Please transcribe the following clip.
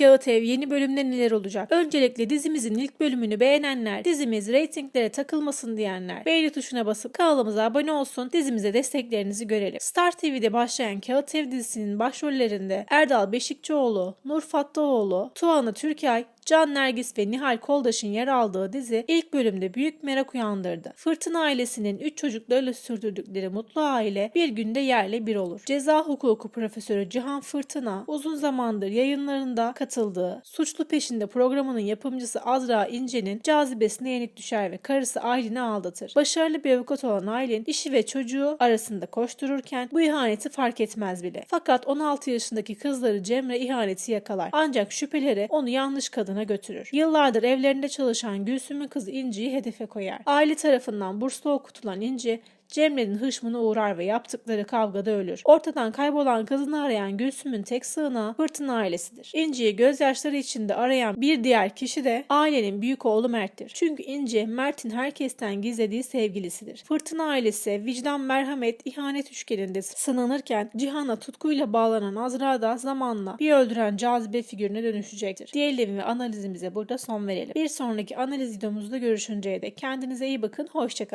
Kağıt Ev yeni bölümde neler olacak? Öncelikle dizimizin ilk bölümünü beğenenler, dizimiz reytinglere takılmasın diyenler beğeni tuşuna basıp kanalımıza abone olsun, dizimize desteklerinizi görelim. Star TV'de başlayan Kağıt Ev dizisinin başrollerinde Erdal Beşikçioğlu, Nur Fattaoğlu, Tuana Türkay, Can Nergis ve Nihal Koldaş'ın yer aldığı dizi ilk bölümde büyük merak uyandırdı. Fırtına ailesinin 3 çocuklarıyla sürdürdükleri mutlu aile bir günde yerle bir olur. Ceza hukuku profesörü Cihan Fırtına uzun zamandır yayınlarında katıldığı Suçlu Peşinde programının yapımcısı Azra İnce'nin cazibesine yenik düşer ve karısı Aylin'i aldatır. Başarılı bir avukat olan Aylin işi ve çocuğu arasında koştururken bu ihaneti fark etmez bile. Fakat 16 yaşındaki kızları Cemre ihaneti yakalar. Ancak şüpheleri onu yanlış kadına götürür. Yıllardır evlerinde çalışan Gülsüm'ün kızı İnci'yi hedefe koyar. Aile tarafından burslu okutulan İnci Cemre'nin hışmına uğrar ve yaptıkları kavgada ölür. Ortadan kaybolan kızını arayan Gülsüm'ün tek sığınağı Fırtına ailesidir. İnci'yi gözyaşları içinde arayan bir diğer kişi de ailenin büyük oğlu Mert'tir. Çünkü İnci, Mert'in herkesten gizlediği sevgilisidir. Fırtına ailesi vicdan, merhamet, ihanet üçgeninde sınanırken Cihan'a tutkuyla bağlanan Azra da zamanla bir öldüren cazibe figürüne dönüşecektir. Diyelim ve analizimize burada son verelim. Bir sonraki analiz videomuzda görüşünceye dek kendinize iyi bakın, hoşçakalın.